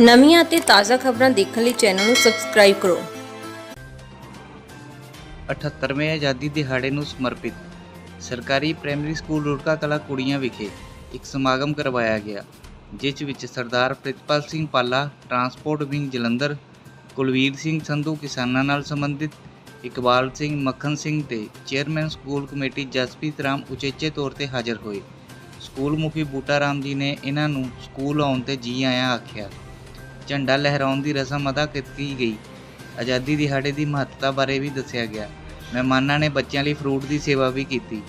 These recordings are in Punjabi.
ਨਵੀਆਂ ਅਤੇ ਤਾਜ਼ਾ ਖਬਰਾਂ ਦੇਖਣ ਲਈ ਚੈਨਲ ਨੂੰ ਸਬਸਕ੍ਰਾਈਬ ਕਰੋ। 78ਵੇਂ ਆਜ਼ਾਦੀ ਦਿਹਾੜੇ ਨੂੰ ਸਮਰਪਿਤ ਸਰਕਾਰੀ ਪ੍ਰਾਇਮਰੀ ਸਕੂਲ ਰੁੜਕਾ ਕਲਾ ਕੁੜੀਆਂ ਵਿਖੇ ਇੱਕ ਸਮਾਗਮ ਕਰਵਾਇਆ ਗਿਆ, ਜਿਸ ਵਿੱਚ ਸਰਦਾਰ ਪ੍ਰਿਤਪਾਲ ਸਿੰਘ ਪਾਲਾ ਟਰਾਂਸਪੋਰਟ ਵਿੰਗ ਜਲੰਧਰ, ਕੁਲਵੀਰ ਸਿੰਘ ਸੰਧੂ ਕਿਸਾਨਾਂ ਨਾਲ ਸੰਬੰਧਿਤ, ਇਕਬਾਲ ਸਿੰਘ ਮੱਖਣ ਸਿੰਘ ਤੇ chairman school committee Jaspreet Ram ਉਚੇਚੇ ਤੌਰ ਤੇ ਹਾਜ਼ਰ ਹੋਏ। ਸਕੂਲ ਮੁਖੀ ਬੂਟਾ ਰਾਮ ਜੀ ਨੇ ਇਹਨਾਂ ਨੂੰ ਸਕੂਲ ਆਉਣ ਤੇ ਜੀ ਆਇਆਂ ਆਖਿਆ। ਝੰਡਾ ਲਹਿਰਾਉਣ ਦੀ ਰਸਮ ਅਦਾ ਕੀਤੀ ਗਈ। ਆਜ਼ਾਦੀ ਦਿਹਾੜੇ ਦੀ ਮਹੱਤਤਾ ਬਾਰੇ ਵੀ ਦੱਸਿਆ ਗਿਆ। ਮਹਿਮਾਨਾਂ ਨੇ ਬੱਚਿਆਂ ਲਈ ਫਰੂਟ ਦੀ ਸੇਵਾ ਵੀ ਕੀਤੀ।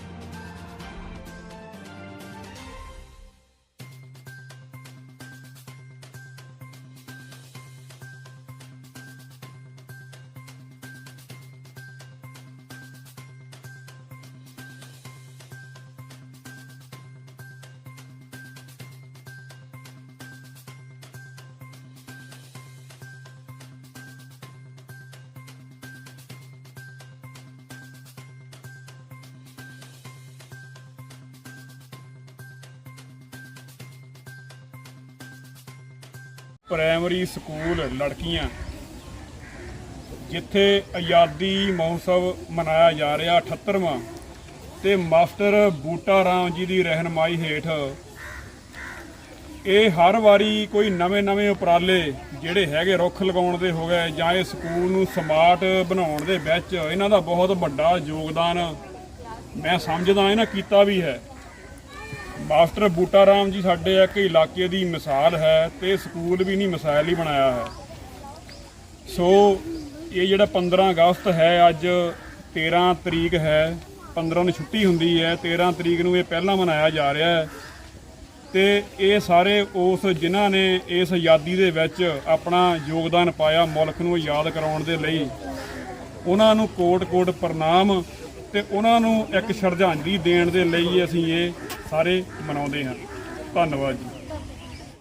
ਪ੍ਰਾਇਮਰੀ ਸਕੂਲ ਲੜਕੀਆਂ। ਜਿੱਥੇ ਆਜ਼ਾਦੀ ਮਹੋਤਸਵ ਮਨਾਇਆ ਜਾ ਰਿਹਾ 78ਵਾਂ ਤੇ ਮਾਸਟਰ ਬੂਟਾ ਰਾਮ ਜੀ ਦੀ ਰਹਿਨਮਾਈ ਹੇਠ। ਇਹ ਹਰ ਵਾਰੀ ਕੋਈ ਨਵੇਂ-ਨਵੇਂ ਉਪਰਾਲੇ ਜਿਹੜੇ ਹੈਗੇ ਰੁੱਖ ਲਗਾਉਣ ਦੇ ਹੋ ਗਏ ਜਾਂ ਇਹ ਸਕੂਲ ਨੂੰ ਸਮਾਰਟ ਬਣਾਉਣ ਦੇ ਵਿੱਚ ਇਹਨਾਂ ਦਾ ਬਹੁਤ ਵੱਡਾ ਯੋਗਦਾਨ ਮੈਂ ਸਮਝਦਾ ਇਹਨਾਂ ਕੀਤਾ ਵੀ ਹੈ। ਮਾਸਟਰ ਬੂਟਾ ਰਾਮ ਜੀ, ਸਾਡੇ ਇੱਕ ਇਲਾਕੇ ਦੀ ਮਿਸਾਲ ਹੈ ਤੇ ਸਕੂਲ ਵੀ ਨਹੀਂ ਮਿਸਾਲ ਹੀ ਬਣਾਇਆ ਹੈ। ਸੋ ਇਹ ਜਿਹੜਾ 15 ਅਗਸਤ ਹੈ, ਅੱਜ 13 ਤਰੀਕ ਹੈ 15 ਨੂੰ ਛੁੱਟੀ ਹੁੰਦੀ ਹੈ 13 ਤਰੀਕ ਨੂੰ ਇਹ ਪਹਿਲਾਂ ਮਨਾਇਆ ਜਾ ਰਿਹਾ ਹੈ। ਤੇ ਇਹ ਸਾਰੇ ਉਸ ਜਿਨ੍ਹਾਂ ਨੇ ਇਸ ਆਜ਼ਾਦੀ ਦੇ ਵਿੱਚ ਆਪਣਾ ਯੋਗਦਾਨ ਪਾਇਆ ਮੁਲਕ ਨੂੰ ਯਾਦ ਕਰਾਉਣ ਦੇ ਲਈ, ਉਹਨਾਂ ਨੂੰ ਕੋਟ-ਕੋਟ ਪ੍ਰਣਾਮ ਤੇ ਉਹਨਾਂ ਨੂੰ ਇੱਕ ਸ਼ਰਧਾਂਜਲੀ ਦੇਣ ਦੇ ਲਈ ਅਸੀਂ ਇਹ ਸਾਰੇ ਮਨਾਉਂਦੇ ਹਾਂ। ਧੰਨਵਾਦ ਜੀ।